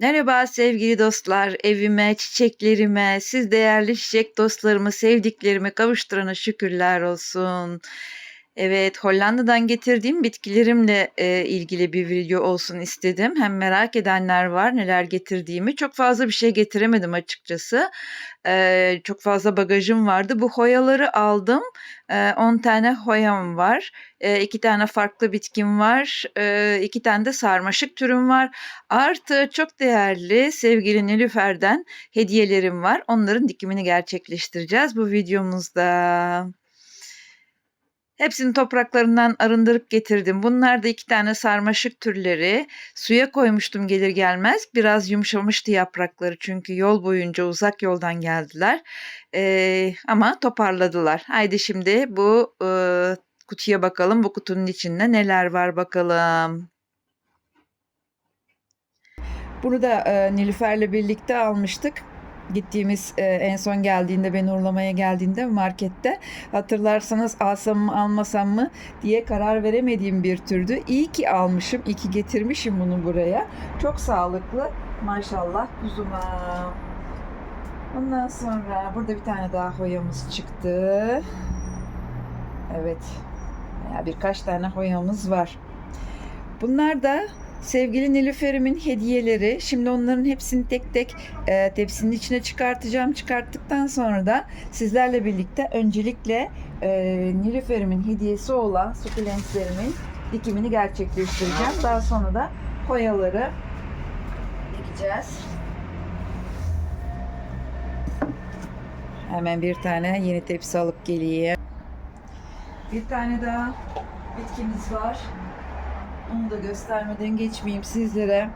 Merhaba sevgili dostlar, evime, çiçeklerime, siz değerli çiçek dostlarımı, sevdiklerime kavuşturana şükürler olsun. Evet, Hollanda'dan getirdiğim bitkilerimle e, ilgili bir video olsun istedim. Hem merak edenler var neler getirdiğimi. Çok fazla bir şey getiremedim açıkçası. E, çok fazla bagajım vardı. Bu hoyaları aldım. E, 10 tane hoyam var. E, 2 tane farklı bitkim var. E, 2 tane de sarmaşık türüm var. Artı çok değerli sevgili Nilüfer'den hediyelerim var. Onların dikimini gerçekleştireceğiz bu videomuzda. Hepsini topraklarından arındırıp getirdim. Bunlar da iki tane sarmaşık türleri. Suya koymuştum gelir gelmez. Biraz yumuşamıştı yaprakları çünkü yol boyunca uzak yoldan geldiler. Ee, ama toparladılar. Haydi şimdi bu e, kutuya bakalım. Bu kutunun içinde neler var bakalım. Bunu da e, Nilüfer'le birlikte almıştık. Gittiğimiz e, en son geldiğinde beni uğurlamaya geldiğinde markette hatırlarsanız alsam mı almasam mı diye karar veremediğim bir türdü. İyi ki almışım, iyi ki getirmişim bunu buraya. Çok sağlıklı maşallah kuzuma. Ondan sonra burada bir tane daha hoyamız çıktı. Evet. Ya birkaç tane hoyamız var. Bunlar da sevgili Nilüfer'imin hediyeleri. Şimdi onların hepsini tek tek e, tepsinin içine çıkartacağım. Çıkarttıktan sonra da sizlerle birlikte öncelikle e, Nilüfer'imin hediyesi olan sukulentlerimin dikimini gerçekleştireceğim. Daha sonra da hoyaları dikeceğiz. Hemen bir tane yeni tepsi alıp geleyim. Bir tane daha bitkimiz var. Onu da göstermeden geçmeyeyim sizlere.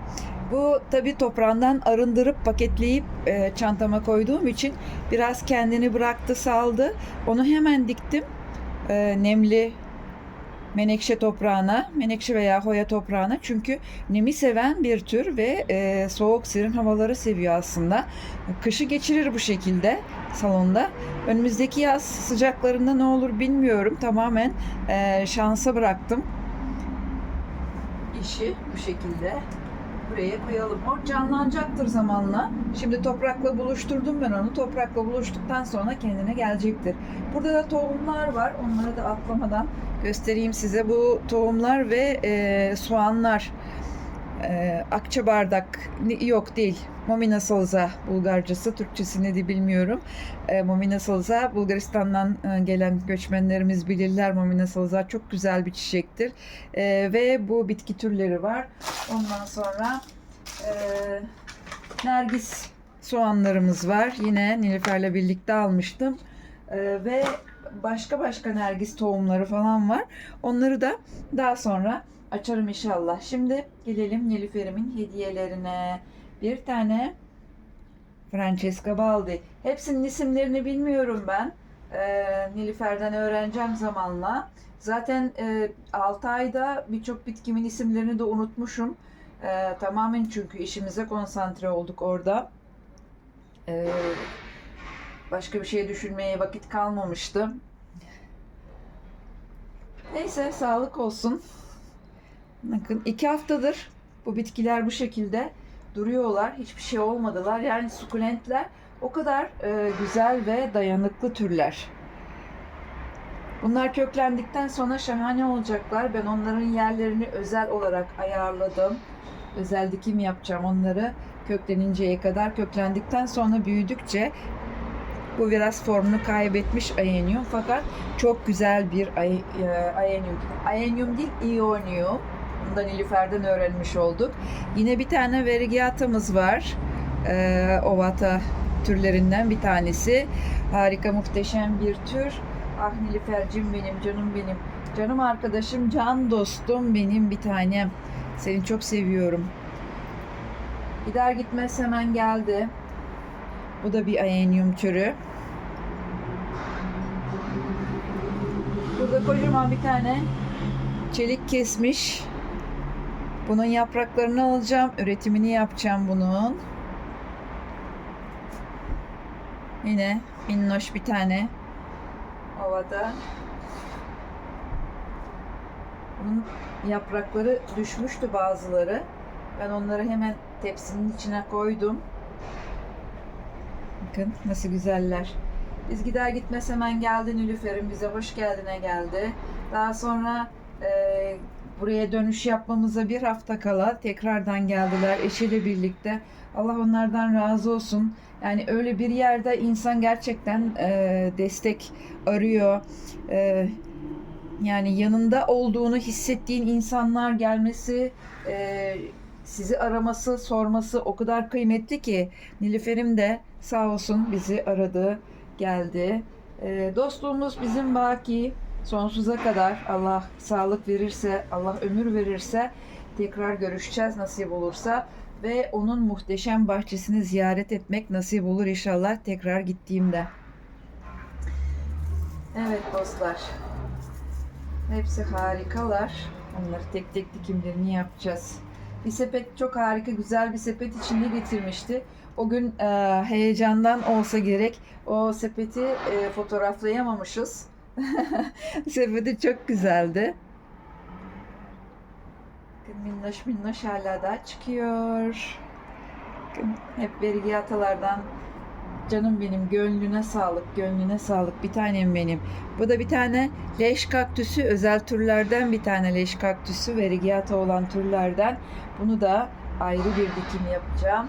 Bu tabi toprağından arındırıp paketleyip e, çantama koyduğum için biraz kendini bıraktı saldı. Onu hemen diktim. E, nemli menekşe toprağına, menekşe veya hoya toprağına. Çünkü nemi seven bir tür ve e, soğuk serin havaları seviyor aslında. Kışı geçirir bu şekilde salonda. Önümüzdeki yaz sıcaklarında ne olur bilmiyorum. Tamamen e, şansa bıraktım işi bu şekilde buraya koyalım. O canlanacaktır zamanla. Şimdi toprakla buluşturdum ben onu. Toprakla buluştuktan sonra kendine gelecektir. Burada da tohumlar var. Onları da atlamadan göstereyim size. Bu tohumlar ve e, soğanlar. E, akça bardak yok değil. Momina salza Bulgarcası, Türkçesini de bilmiyorum. E, Momina salza Bulgaristan'dan e, gelen göçmenlerimiz bilirler. Momina salza çok güzel bir çiçektir. E, ve bu bitki türleri var. Ondan sonra e, nergis soğanlarımız var. Yine Nilüfer'le birlikte almıştım. E, ve başka başka nergis tohumları falan var. Onları da daha sonra açarım inşallah. Şimdi gelelim Nilüfer'imin hediyelerine. Bir tane Francesca Baldi. Hepsinin isimlerini bilmiyorum ben. Ee, Nilüfer'den öğreneceğim zamanla. Zaten e, 6 ayda birçok bitkimin isimlerini de unutmuşum. Ee, tamamen çünkü işimize konsantre olduk orada. Ee, başka bir şey düşünmeye vakit kalmamıştı. Neyse sağlık olsun. Bakın iki haftadır bu bitkiler bu şekilde duruyorlar. Hiçbir şey olmadılar. Yani sukulentler o kadar e, güzel ve dayanıklı türler. Bunlar köklendikten sonra şahane olacaklar. Ben onların yerlerini özel olarak ayarladım. Özel dikim yapacağım onları kökleninceye kadar. Köklendikten sonra büyüdükçe bu biraz formunu kaybetmiş ayenyum fakat çok güzel bir ay, e, ayenyum. Ayenyum değil, ionium. Bunu da Nilüfer'den öğrenmiş olduk. Yine bir tane verigiatamız var. Ee, ovata türlerinden bir tanesi. Harika, muhteşem bir tür. Ah Nilüfer'cim benim, canım benim. Canım arkadaşım, can dostum benim bir tanem. Seni çok seviyorum. Gider gitmez hemen geldi. Bu da bir ayenyum türü. Burada kocaman bir tane çelik kesmiş. Bunun yapraklarını alacağım. Üretimini yapacağım bunun. Yine minnoş bir tane ovada. Bunun yaprakları düşmüştü bazıları. Ben onları hemen tepsinin içine koydum. Bakın nasıl güzeller. Biz gider gitmez hemen geldi Nilüfer'in bize hoş geldine geldi. Daha sonra buraya dönüş yapmamıza bir hafta kala tekrardan geldiler eşiyle birlikte. Allah onlardan razı olsun. Yani öyle bir yerde insan gerçekten e, destek arıyor. E, yani yanında olduğunu hissettiğin insanlar gelmesi, e, sizi araması, sorması o kadar kıymetli ki Nilüfer'im de sağ olsun bizi aradı, geldi. E, dostluğumuz bizim baki sonsuza kadar Allah sağlık verirse, Allah ömür verirse tekrar görüşeceğiz nasip olursa ve onun muhteşem bahçesini ziyaret etmek nasip olur inşallah tekrar gittiğimde. Evet dostlar. Hepsi harikalar. Onları tek tek dikimlerini yapacağız. Bir sepet çok harika, güzel bir sepet içinde getirmişti. O gün e, heyecandan olsa gerek o sepeti e, fotoğraflayamamışız. Sepeti çok güzeldi. Minnoş minnoş hala daha çıkıyor. Hep vergi atalardan canım benim gönlüne sağlık, gönlüne sağlık bir tanem benim. Bu da bir tane leş kaktüsü, özel türlerden bir tane leş kaktüsü, verigiyata olan türlerden. Bunu da ayrı bir dikim yapacağım.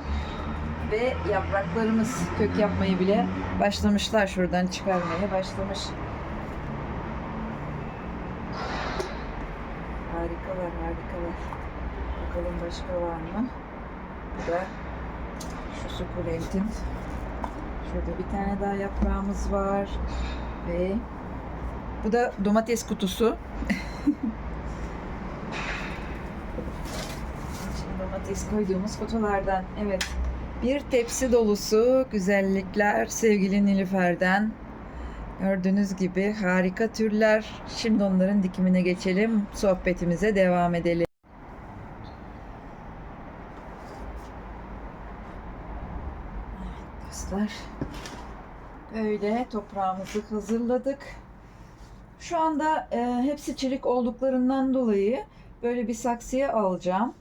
Ve yapraklarımız kök yapmayı bile başlamışlar. Şuradan çıkarmaya başlamış. Harikalar, harikalar. Bakalım başka var mı? Bu da şu sukulentin. Şurada bir tane daha yaprağımız var. Ve bu da domates kutusu. Şimdi domates koyduğumuz kutulardan. Evet. Bir tepsi dolusu güzellikler sevgili Nilüfer'den. Gördüğünüz gibi harika türler. Şimdi onların dikimine geçelim. Sohbetimize devam edelim. Evet dostlar. Böyle toprağımızı hazırladık. Şu anda e, hepsi çelik olduklarından dolayı böyle bir saksıya alacağım.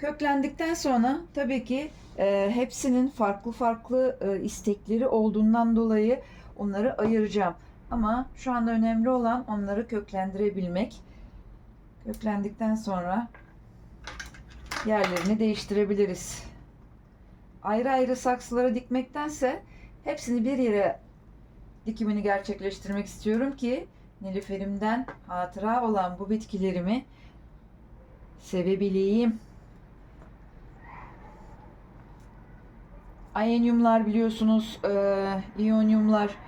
Köklendikten sonra tabii ki e, hepsinin farklı farklı e, istekleri olduğundan dolayı onları ayıracağım. Ama şu anda önemli olan onları köklendirebilmek. Köklendikten sonra yerlerini değiştirebiliriz. Ayrı ayrı saksılara dikmektense hepsini bir yere dikimini gerçekleştirmek istiyorum ki Nilüferimden hatıra olan bu bitkilerimi sevebileyim. Ayenyumlar biliyorsunuz, e, iyonyumlar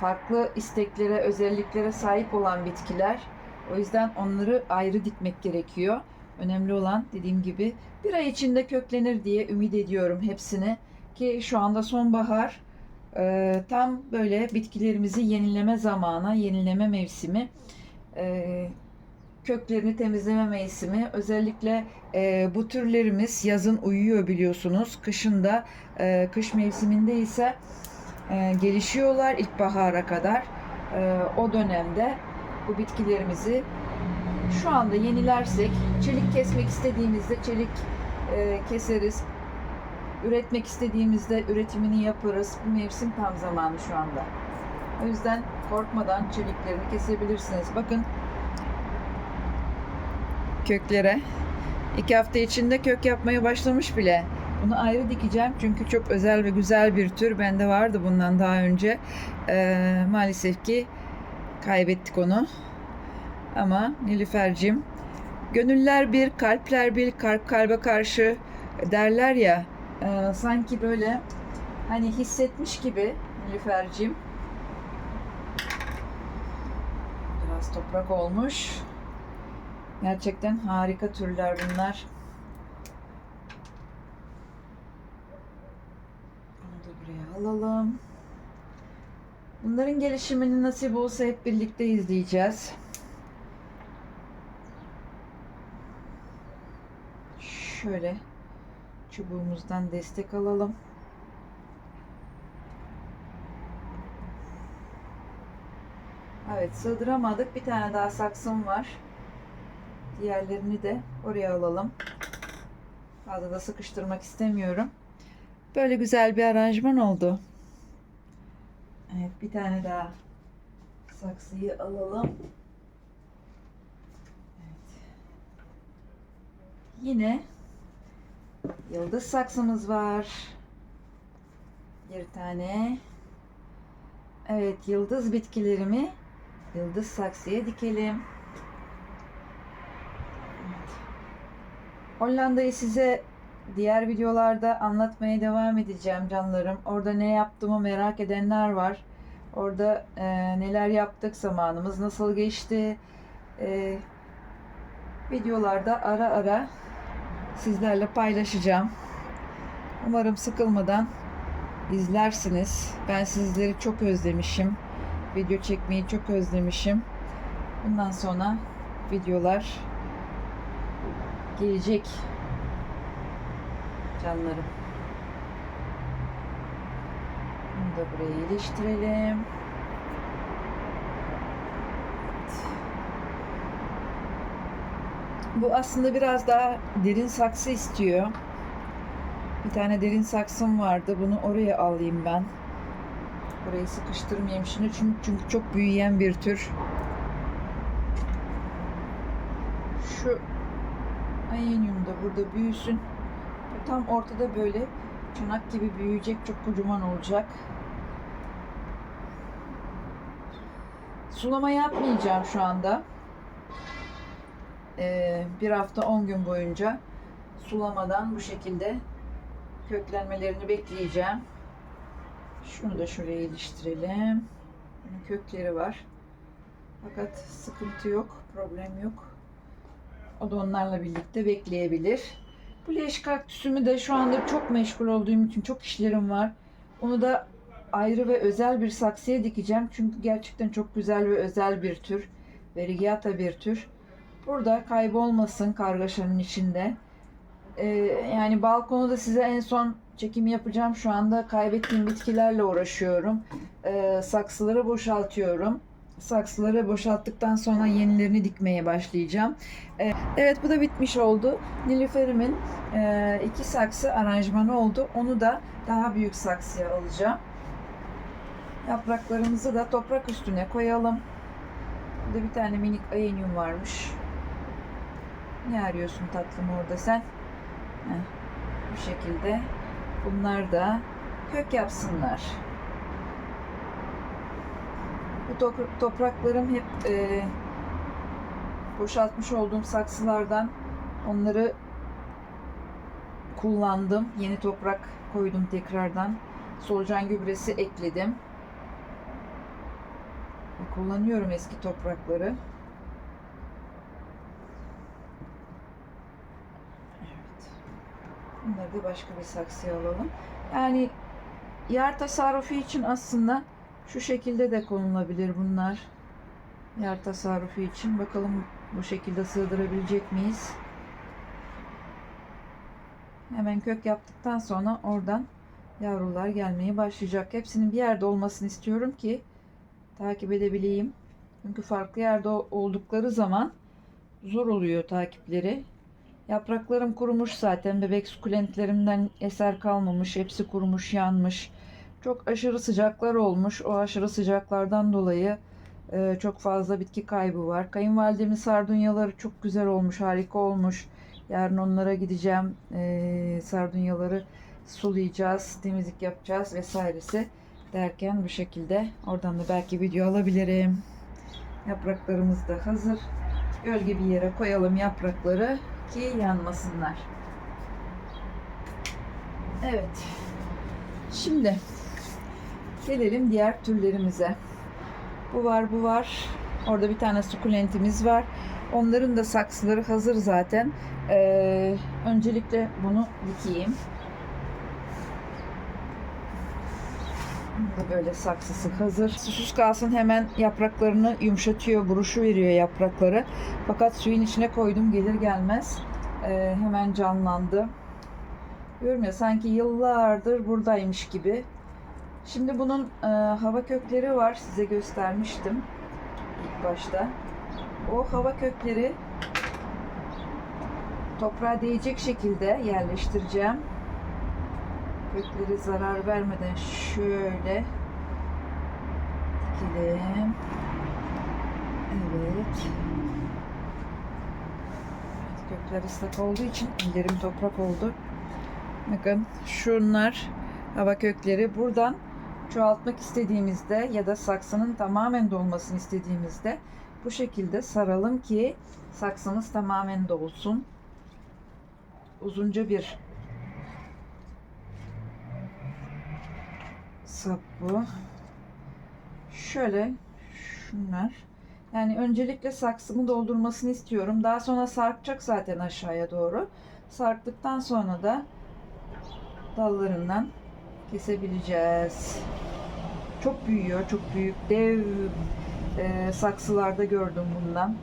farklı isteklere, özelliklere sahip olan bitkiler. O yüzden onları ayrı dikmek gerekiyor. Önemli olan dediğim gibi bir ay içinde köklenir diye ümit ediyorum hepsini. Ki şu anda sonbahar e, tam böyle bitkilerimizi yenileme zamanı, yenileme mevsimi. E, köklerini temizleme mevsimi. Özellikle e, bu türlerimiz yazın uyuyor biliyorsunuz. Kışında, e, kış mevsiminde ise e, gelişiyorlar ilkbahara kadar. E, o dönemde bu bitkilerimizi şu anda yenilersek, çelik kesmek istediğimizde çelik e, keseriz. Üretmek istediğimizde üretimini yaparız. Bu mevsim tam zamanı şu anda. O yüzden korkmadan çeliklerini kesebilirsiniz. Bakın köklere. İki hafta içinde kök yapmaya başlamış bile. Bunu ayrı dikeceğim çünkü çok özel ve güzel bir tür. Bende vardı bundan daha önce. Ee, maalesef ki kaybettik onu. Ama Nilüfer'cim gönüller bir, kalpler bir, kalp kalbe karşı derler ya e, sanki böyle hani hissetmiş gibi Nilüfer'cim biraz toprak olmuş. Gerçekten harika türler bunlar. Bunu da buraya alalım. Bunların gelişimini nasip olsa hep birlikte izleyeceğiz. Şöyle çubuğumuzdan destek alalım. Evet sığdıramadık. Bir tane daha saksım var. Diğerlerini de oraya alalım. Fazla da sıkıştırmak istemiyorum. Böyle güzel bir aranjman oldu. Evet bir tane daha saksıyı alalım. Evet. Yine yıldız saksımız var. Bir tane. Evet yıldız bitkilerimi yıldız saksıya dikelim. Hollanda'yı size diğer videolarda anlatmaya devam edeceğim canlarım. Orada ne yaptığımı merak edenler var. Orada e, neler yaptık, zamanımız nasıl geçti. E, videolarda ara ara sizlerle paylaşacağım. Umarım sıkılmadan izlersiniz. Ben sizleri çok özlemişim. Video çekmeyi çok özlemişim. Bundan sonra videolar gelecek canlarım. Bunu da buraya iliştirelim. Bu aslında biraz daha derin saksı istiyor. Bir tane derin saksım vardı. Bunu oraya alayım ben. Burayı sıkıştırmayayım şimdi çünkü, çünkü çok büyüyen bir tür. Şu ayenyum da burada büyüsün. Tam ortada böyle çanak gibi büyüyecek, çok kocaman olacak. Sulama yapmayacağım şu anda. Ee, bir hafta 10 gün boyunca sulamadan bu şekilde köklenmelerini bekleyeceğim. Şunu da şuraya iliştirelim. Bunun kökleri var. Fakat sıkıntı yok, problem yok. O da onlarla birlikte bekleyebilir. Bu leş kaktüsümü de şu anda çok meşgul olduğum için çok işlerim var. Onu da ayrı ve özel bir saksıya dikeceğim. Çünkü gerçekten çok güzel ve özel bir tür. Verigata bir tür. Burada kaybolmasın kargaşanın içinde. Ee, yani balkonu da size en son çekimi yapacağım. Şu anda kaybettiğim bitkilerle uğraşıyorum. Ee, saksıları boşaltıyorum. Saksıları boşalttıktan sonra yenilerini dikmeye başlayacağım. Ee, evet bu da bitmiş oldu. Nilüferimin e, iki saksı aranjmanı oldu. Onu da daha büyük saksıya alacağım. Yapraklarımızı da toprak üstüne koyalım. Burada bir tane minik ayenyum varmış. Ne arıyorsun tatlım orada sen? Heh, bu şekilde. Bunlar da kök yapsınlar. Bu topra- topraklarım hep e, boşaltmış olduğum saksılardan onları kullandım. Yeni toprak koydum tekrardan. Solucan gübresi ekledim. Kullanıyorum eski toprakları. Evet. Bunları da başka bir saksıya alalım. Yani yer tasarrufu için aslında şu şekilde de konulabilir bunlar. Yer tasarrufu için. Bakalım bu şekilde sığdırabilecek miyiz? Hemen kök yaptıktan sonra oradan yavrular gelmeye başlayacak. Hepsinin bir yerde olmasını istiyorum ki takip edebileyim. Çünkü farklı yerde oldukları zaman zor oluyor takipleri. Yapraklarım kurumuş zaten. Bebek sukulentlerimden eser kalmamış. Hepsi kurumuş, yanmış. Çok aşırı sıcaklar olmuş. O aşırı sıcaklardan dolayı e, çok fazla bitki kaybı var. Kayınvalidemin sardunyaları çok güzel olmuş, harika olmuş. Yarın onlara gideceğim. E, sardunyaları sulayacağız, temizlik yapacağız vesairesi derken bu şekilde oradan da belki video alabilirim. Yapraklarımız da hazır. Gölge bir yere koyalım yaprakları ki yanmasınlar. Evet. Şimdi gelelim diğer türlerimize. Bu var, bu var. Orada bir tane sukulentimiz var. Onların da saksıları hazır zaten. Ee, öncelikle bunu dikeyim. Böyle saksısı hazır. Susuz kalsın hemen yapraklarını yumuşatıyor, buruşu veriyor yaprakları. Fakat suyun içine koydum gelir gelmez e, hemen canlandı. Ya sanki yıllardır buradaymış gibi. Şimdi bunun e, hava kökleri var. Size göstermiştim ilk başta. O hava kökleri toprağa değecek şekilde yerleştireceğim. Kökleri zarar vermeden şöyle dikelim. Evet. Kökler ıslak olduğu için ellerim toprak oldu. Bakın şunlar hava kökleri buradan çoğaltmak istediğimizde ya da saksının tamamen dolmasını istediğimizde bu şekilde saralım ki saksımız tamamen dolsun. Uzunca bir sap bu. Şöyle şunlar. Yani öncelikle saksımı doldurmasını istiyorum. Daha sonra sarkacak zaten aşağıya doğru. Sarktıktan sonra da dallarından kesebileceğiz. Çok büyüyor, çok büyük. Dev e, saksılarda gördüm bundan.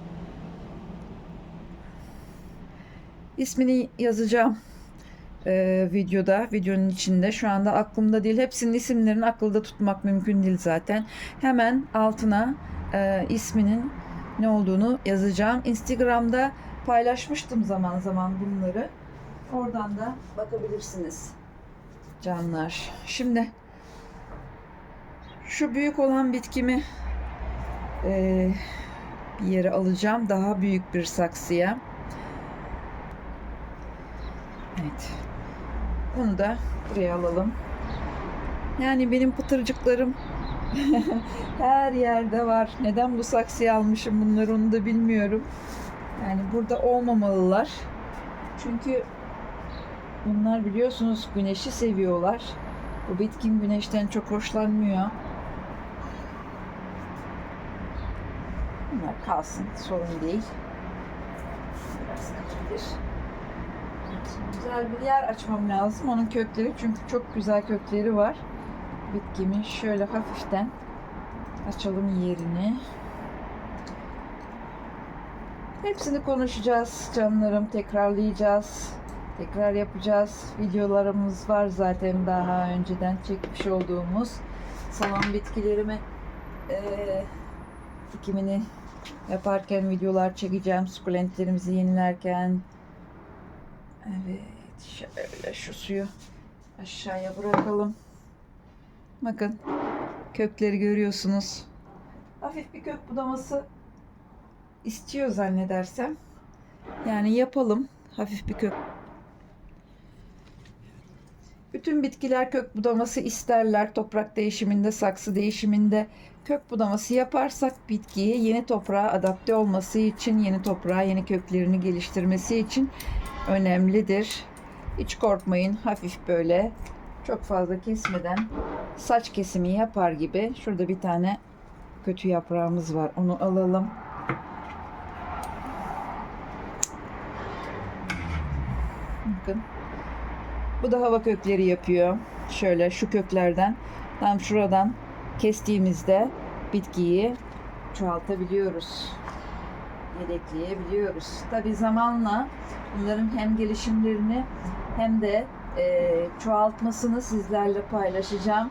İsmini yazacağım e, videoda, videonun içinde. Şu anda aklımda değil. Hepsinin isimlerini akılda tutmak mümkün değil zaten. Hemen altına e, isminin ne olduğunu yazacağım. Instagram'da paylaşmıştım zaman zaman bunları. Oradan da bakabilirsiniz canlar. Şimdi şu büyük olan bitkimi e, bir yere alacağım. Daha büyük bir saksıya. Evet. Bunu da buraya alalım. Yani benim pıtırcıklarım her yerde var. Neden bu saksıya almışım bunları onu da bilmiyorum. Yani burada olmamalılar. Çünkü bunlar biliyorsunuz güneşi seviyorlar. Bu bitkin güneşten çok hoşlanmıyor. Bunlar kalsın. Sorun değil. Biraz kalabilir. Güzel bir yer açmam lazım. Onun kökleri çünkü çok güzel kökleri var. Bitkimi şöyle hafiften açalım yerini. Hepsini konuşacağız canlarım. Tekrarlayacağız. Tekrar yapacağız. Videolarımız var zaten daha önceden çekmiş olduğumuz. Salon bitkilerimi eee dikimini yaparken videolar çekeceğim. Sukulentlerimizi yenilerken. Evet. Şöyle şu suyu aşağıya bırakalım. Bakın kökleri görüyorsunuz. Hafif bir kök budaması istiyor zannedersem. Yani yapalım. Hafif bir kök. Bütün bitkiler kök budaması isterler. Toprak değişiminde, saksı değişiminde kök budaması yaparsak bitkiye yeni toprağa adapte olması için, yeni toprağa yeni köklerini geliştirmesi için önemlidir. Hiç korkmayın. Hafif böyle çok fazla kesmeden saç kesimi yapar gibi. Şurada bir tane kötü yaprağımız var. Onu alalım. Bakın. Bu da hava kökleri yapıyor. Şöyle şu köklerden tam şuradan kestiğimizde bitkiyi çoğaltabiliyoruz. Yedekleyebiliyoruz. Tabi zamanla bunların hem gelişimlerini hem de e, çoğaltmasını sizlerle paylaşacağım.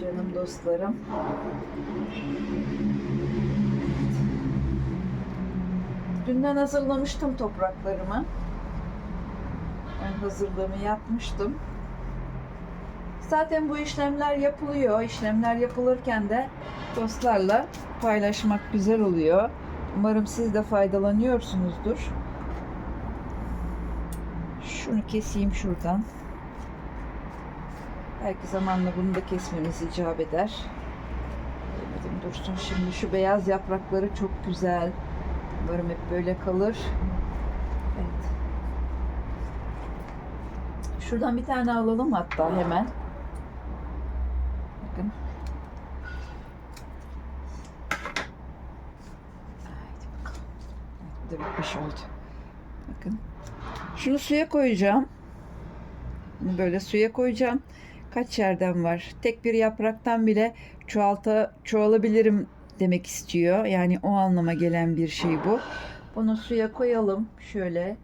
Canım dostlarım. Dünden hazırlamıştım topraklarımı. Hazırlığımı yapmıştım. Zaten bu işlemler yapılıyor. İşlemler yapılırken de dostlarla paylaşmak güzel oluyor. Umarım siz de faydalanıyorsunuzdur. Şunu keseyim şuradan. Belki zamanla bunu da kesmemiz icap eder. Demedim dursun şimdi şu beyaz yaprakları çok güzel. Umarım hep böyle kalır. Evet. Şuradan bir tane alalım hatta hemen. Bakın. Haydi bakalım. Bu bitmiş oldu. Bakın. Şunu suya koyacağım. Bunu böyle suya koyacağım. Kaç yerden var? Tek bir yapraktan bile çoğalta çoğalabilirim demek istiyor. Yani o anlama gelen bir şey bu. Bunu suya koyalım şöyle.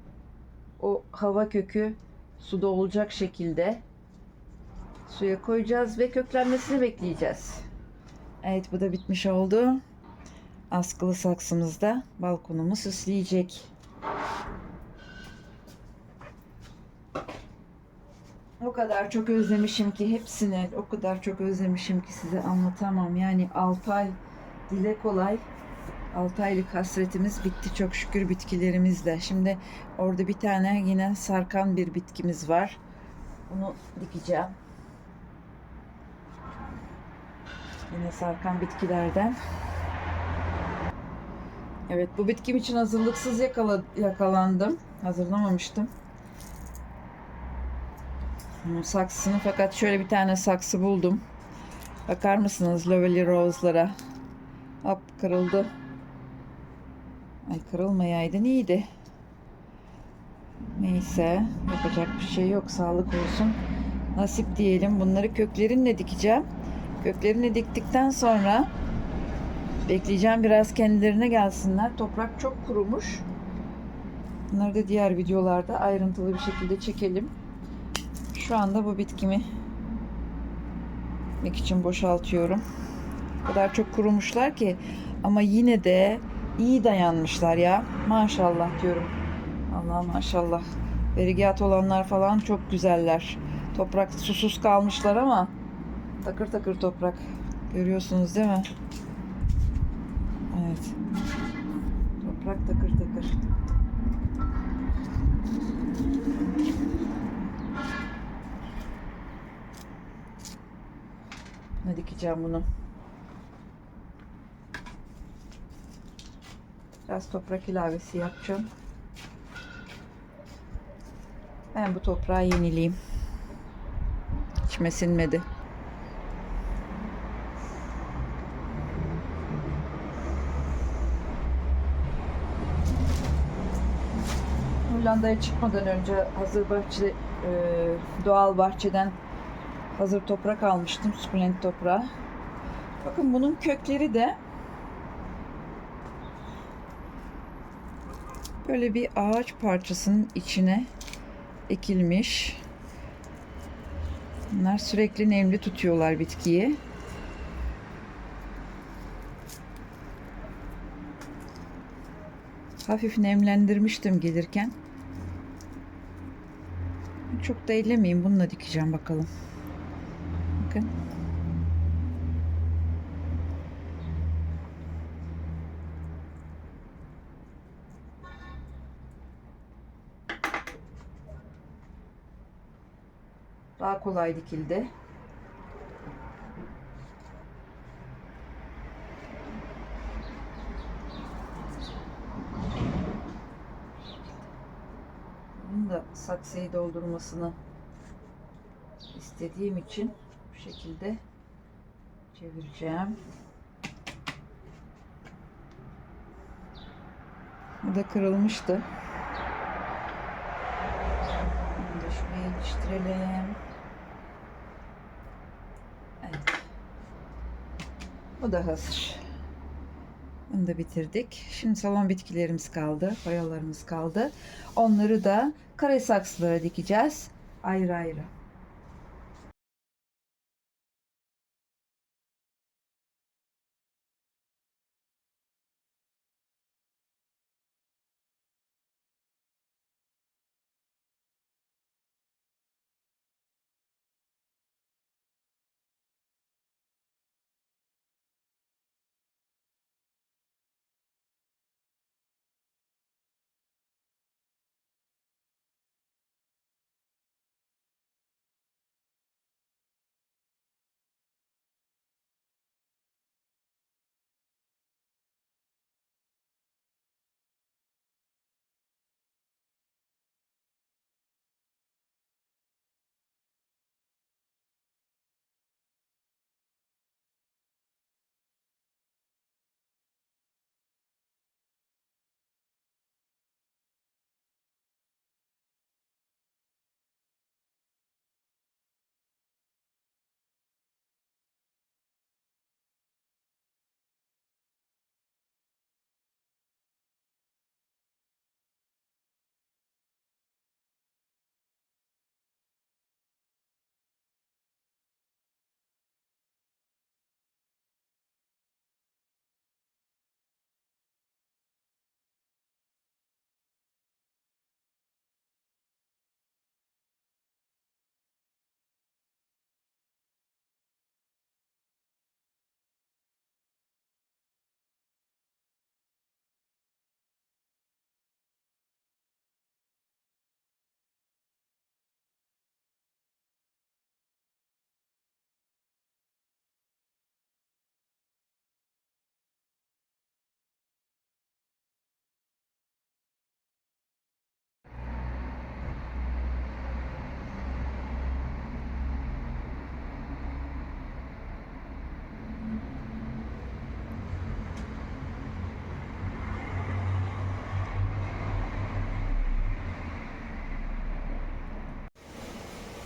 O hava kökü suda olacak şekilde suya koyacağız ve köklenmesini bekleyeceğiz. Evet bu da bitmiş oldu. askılı saksımızda balkonumu süsleyecek. O kadar çok özlemişim ki hepsini o kadar çok özlemişim ki size anlatamam. Yani 6 ay dile kolay 6 aylık hasretimiz bitti çok şükür bitkilerimizle. Şimdi orada bir tane yine sarkan bir bitkimiz var. Bunu dikeceğim. Yine sarkan bitkilerden. Evet bu bitkim için hazırlıksız yakala, yakalandım. Hazırlamamıştım. Saksısını fakat şöyle bir tane saksı buldum. Bakar mısınız Lovely Rose'lara? Hop kırıldı. Ay kırılmayaydı iyiydi. Neyse yapacak bir şey yok. Sağlık olsun. Nasip diyelim. Bunları köklerinle dikeceğim. Köklerini diktikten sonra bekleyeceğim biraz kendilerine gelsinler. Toprak çok kurumuş. Bunları da diğer videolarda ayrıntılı bir şekilde çekelim. Şu anda bu bitkimi mek için boşaltıyorum. O kadar çok kurumuşlar ki ama yine de iyi dayanmışlar ya. Maşallah diyorum. Allah maşallah. Berigiyat olanlar falan çok güzeller. Toprak susuz kalmışlar ama takır takır toprak. Görüyorsunuz değil mi? Evet. Toprak takır takır. Ne dikeceğim bunu? Biraz toprak ilavesi yapacağım. Ben bu toprağı yenileyim. İçime sinmedi. Hollanda'ya çıkmadan önce hazır bahçe e, doğal bahçeden hazır toprak almıştım. Sukulent toprağı. Bakın bunun kökleri de böyle bir ağaç parçasının içine ekilmiş. Bunlar sürekli nemli tutuyorlar bitkiyi. Hafif nemlendirmiştim gelirken. Çok da ellemeyeyim. Bununla dikeceğim bakalım. Bakın. Kolay dikildi. Bunun da saksıyı doldurmasını istediğim için bu şekilde çevireceğim. Bu da kırılmıştı. Bunu da şuraya iliştirelim. Evet. Bu da hazır. Bunu da bitirdik. Şimdi salon bitkilerimiz kaldı. Boyalarımız kaldı. Onları da kare saksılara dikeceğiz. Ayrı ayrı.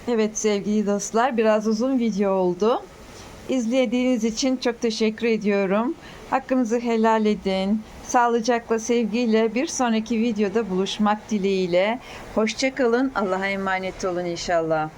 Evet sevgili dostlar biraz uzun video oldu. İzlediğiniz için çok teşekkür ediyorum. Hakkınızı helal edin. Sağlıcakla, sevgiyle bir sonraki videoda buluşmak dileğiyle. Hoşçakalın. Allah'a emanet olun inşallah.